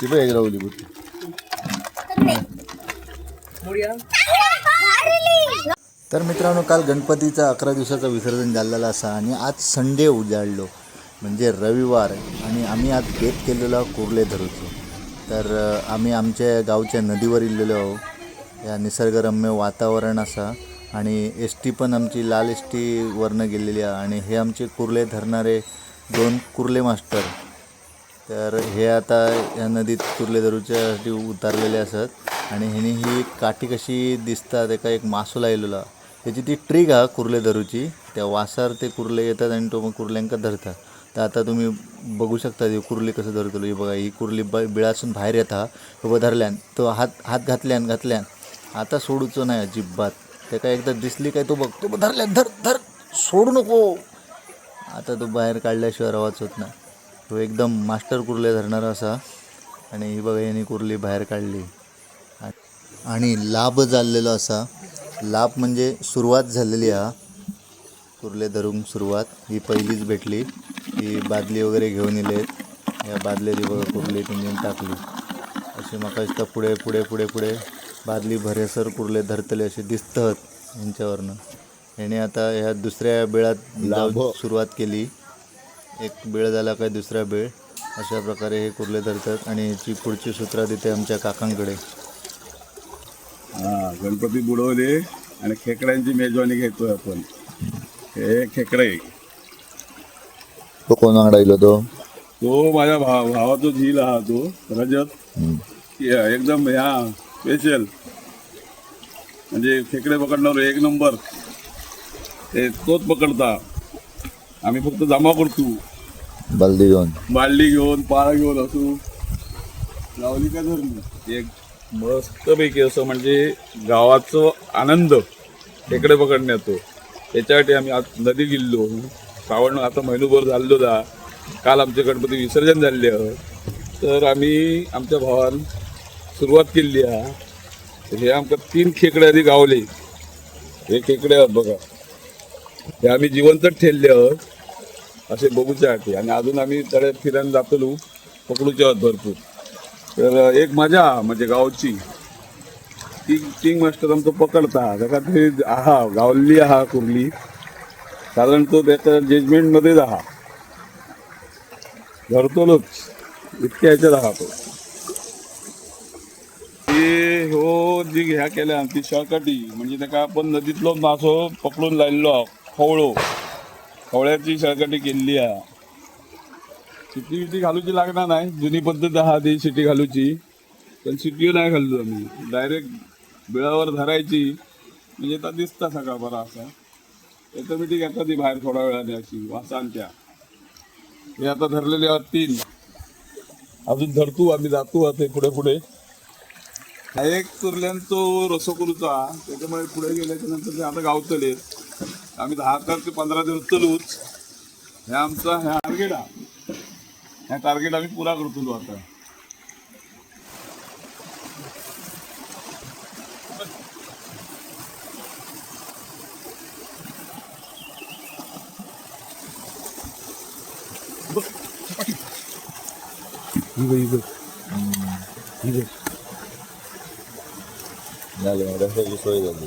ती बघ एक राहुली तर मित्रांनो काल गणपतीचा अकरा दिवसाचा विसर्जन झालेला असा आणि आज संडे उजाडलो. म्हणजे रविवार आणि आम्ही आज बेत केलेला कुर्ले धरूचो. तर आम्ही आमच्या गावच्या नदीवर इल्लेलो आहो. या निसर्गरम्य वातावरण असा आणि एस टी पण आमची लाल एस टी वरनं गेलेली आहे आणि हे आमचे कुर्ले धरणारे दोन कुर्ले मास्टर तर हे आता या नदीत कुर्ले धरूच्यासाठी उतारलेले असत. आणि ह्यानी ही काठी कशी दिसतात एका एक मासो लायलेला त्याची ती ट्रिक हा कुर्ले धरूची त्या वासार ते कुर्ले येतात आणि तो मग कुर्ल्यांका धरतात. तर आता तुम्ही बघू शकता ही कुर्ली कसं धरतो ही बघा ही कुर्ली ब बिळासून बाहेर येता उभं धरल्यान. तो हात हात घातल्यान घातल्यान. आता सोडूचो नाही अजिबात. ते एकदा दिसली काय तो बघ. तो धरल्यान धर धर. सोडू नको. आता तो बाहेर काढल्याशिवाय रवाच होत नाही. तो एकदम मास्टर कुर्ले धरणारा असा. आणि ही बघा यांनी कुर्ली बाहेर काढली. आणि लाभ झालेलो असा. लाभ म्हणजे सुरुवात झालेली हा. कुर्ले धरून सुरुवात. ही पहिलीच भेटली. ही बादली वगैरे घेऊन येलेत या बादलेली बघा कुर्ली त्यांनी टाकली. अशी म्हाका दिसता पुढे पुढे पुढे पुढे बादली भरेसर कुर्ले धरतले असे दिसतात यांच्यावरनं. ह्याने आता ह्या दुसऱ्या बेळात सुरुवात केली. एक बेळ झाला काय दुसरा बेळ? अशा प्रकारे हे कुर्ले धरतात आणि याची पुढची सूत्रा देते आमच्या काकांकडे. हा गणपती बुडवले आणि खेकड्यांची मेजवानी घेतोय आपण. हे खेकडे. तो कोण आडायलो तो? तो माझ्या भाव भावाचा झील हा तो रजत एकदम ह्या स्पेशल म्हणजे खेकडे पकडणार एक नंबर. ते तोच पकडता. आम्ही फक्त जमा करतो. बलदी घेऊन. बालडी घेऊन पाळा घेऊन असू. लावली का धरली एक मस्तपैकी असं म्हणजे गावाचं आनंद खेकडे पकडण्यात त्याच्यासाठी आम्ही आज नदी गेल्लो. श्रावण आता महिनोभर झालेलो दा. काल आमचे गणपती विसर्जन झाले आहे. तर आम्ही आमच्या भावान सुरुवात केली आहे. हे आमकां तीन खेकडे आधी गावले. हे खेकडे आहेत बघा. हे आम्ही जिवंतच ठेवले आहोत. असे बघूच्यासाठी आणि अजून आम्ही तळे फिरायला जातलो पकडूचे आहोत भरपूर. तर एक मजा म्हणजे गावची. किंग किंग मास्टर आमचं पकडता. त्याका ते आहा गावली आहा कुर्ली. कारण तो त्याच्या जजमेंटमध्येच आहा धरतोच इतक्या ह्याच्यात आहा तो ते हो जी ह्या केल्या ती शॉर्टकटी म्हणजे त्याका आपण नदीतलो मासो पकडून लायल्लो आहा, खवळो. खवळ्याची शळकटी केलेली आहे. शिटी बिटी घालूची लागणार नाही. जुनी पद्धत हा ती सिटी घालूची. पण शिटी नाही घालतो आम्ही. डायरेक्ट बिळावर धरायची. म्हणजे आता दिसता सगळा बरा असा. ऑटोमॅटिक येतात ती बाहेर थोड्या वेळाने अशी. वासान त्या. हे आता धरलेले आहात तीन. अजून धरतो आम्ही जातो आता पुढे पुढे. हा एक कुर्ल्यांचो रसो करूचा त्याच्यामुळे पुढे गेल्याच्यानंतर ते आता गावतले. आम्ही दहा ते पंधरा दिवस चलूच. हे आमचा ह्या टार्गेट हा ह्या टार्गेट आम्ही पुरा करतो आता. झाले सोय झाली.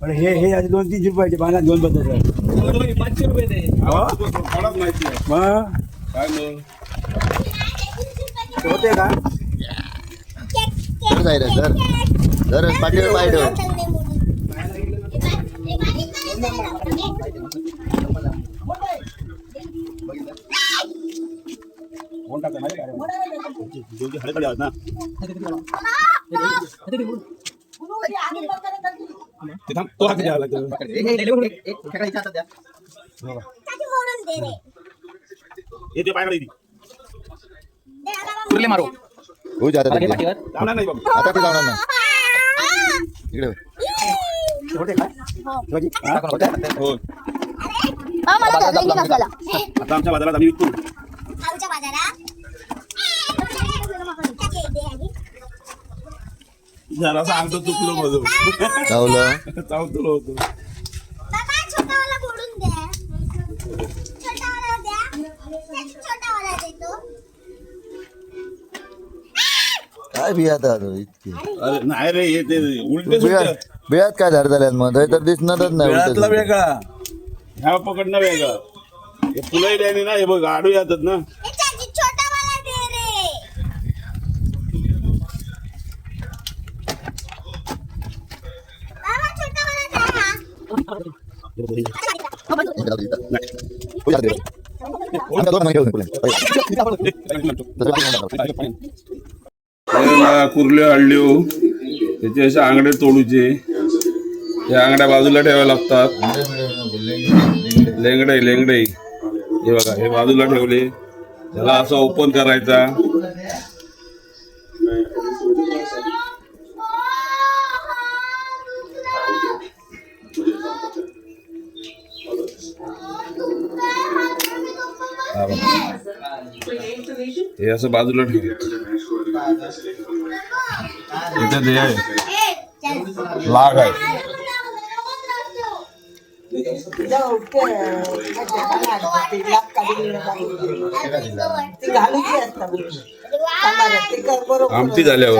पण हे हे असे दोन तीनशे रुपयाचे पाना दोन बद्दल कोणाच माहिती आहे. मग? काय मग? होते का? जायला सर सर पाठीवर पाय ठेव कोण टाकतं माहिती आहे का? दोघी हळद आहेत ना ते थांब, तो हात हे ते पायाकडे. कुर्ले मारू हो जाता. जाणार नाही बाबा आता ते जाणार नाही! इकडे हो. आता आमच्या बाजारात आम्ही विकतो आमच्या बाजारात चाची दे आधी. जरा सांगतो चुकलो माझं चावलं? चावतो होतो काय बिया आता इतकी? अरे नाही रे हे ते उलटे बिया सुलटे बियात काय झाड झाल्यात मग? हे तर दिसणारच नाही उलटे वेळातला सुलटे. वेगळा. ह्या पकडणं वेगळं. हे द्यानी ना हे बघ आडू येतात ना हे चाची छोटावाला दे रे बाबा छोटावाला द्या हा. हो, जाता ते. आमच्या दोन मागे ठेवून पुढे. कुर्ले हळल्यो त्याचे असे आंगडे तोडूचे. हे आंगड्या बाजूला ठेवाव्या लागतात. लेंगडे लेंगडे. हे बघा हे बाजूला ठेवले. त्याला असं ओपन करायचा. हे असं बाजूला ठेव. इथे ते आहे लाग आहे. आमटी झाल्यावर.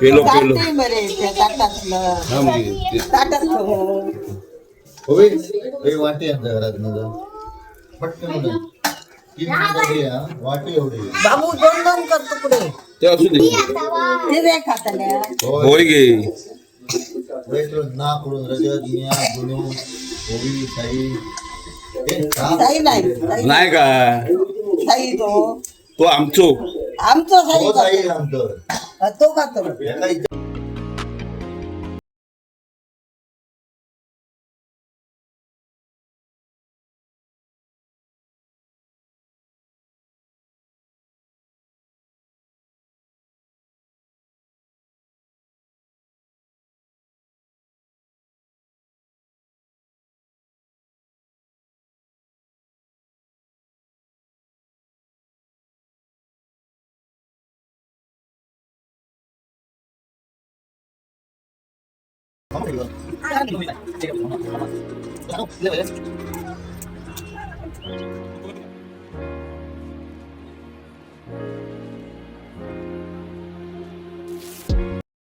पेलो पेलो. वाटे होय हे आमच्या घरात वाटी एवढी बाबू दोन दोन करतो पुढे. ते असू दे. ते रे खाताल्या होय. गे. वेत्र नाकडून रजत मिया गुणू ओवी साई. सहा साई नाही. नाही का? साई तो. तो आमचो. आमचा साई हा, तो. खातो. 好嘛，这个，这个，这个，